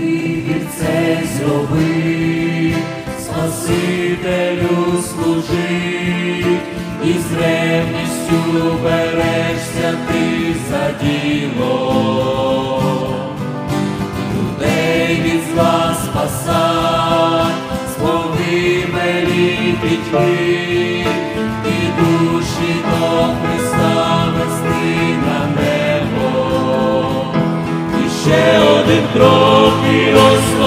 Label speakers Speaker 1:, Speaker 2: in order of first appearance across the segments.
Speaker 1: Вибір цей зроби, Спасителю служить, і з ревністю берешся ти за діло. Людей від зла спасать, з погибелі пітьми,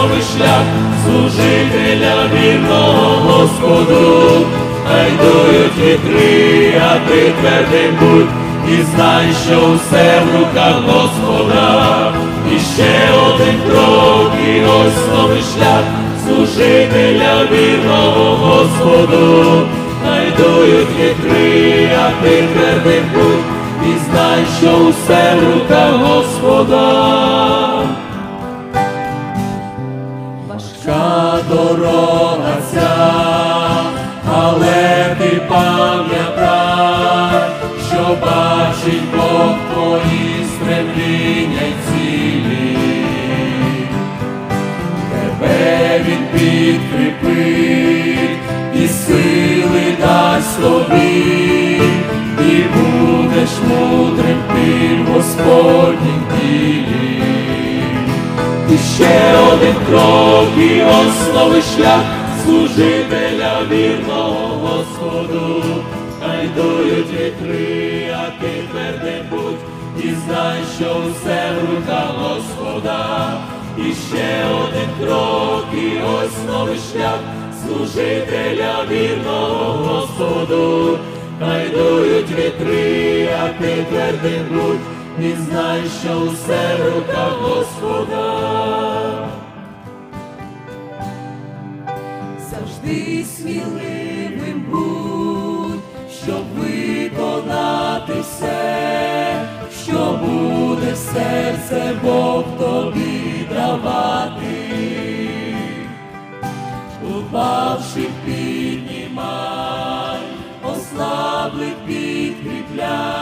Speaker 1: основи шлях служителя вірного Господу, хай дують вітри, а ти твердим будь, і знай, що все в руках Господа, і ще один крок і основи шлях служителя вірного Господу, хай дують вітри, а ти твердим будь, і знай, що усе в руках Господа. Важка дорога ця, але ти пам'ятай, що бачить Бог твої стремління й цілі. Тебе він підкріпить і сили дасть тобі, і будеш мудрим ти в Господнім ділі. І ще один крок і основи шлях служителя вірного Господу, хай дують вітри, а ти твердим будь, і знай, що все в руках Господа, і ще один крок і основи шлях служителя вірного Господу, хай дують вітри, а ти твердим будь, і знай, що все в руках Господа. Завжди сміливим будь, щоб виконати все, що буде серце Бог тобі давати. Упавши піднімай, ослаблих підкріпляй,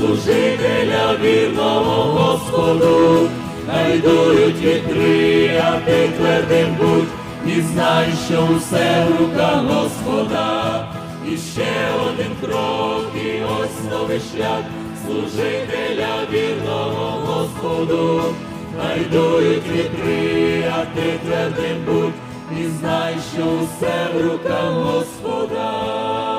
Speaker 1: служителя вірного Господу, найдують вітри, а ти твердим будь, і знай, що усе в руках Господа. І ще один крок, і основи шлях. Служителя вірного Господу, найдують вітри, а ти твердим будь, і знай, що усе в руках Господа.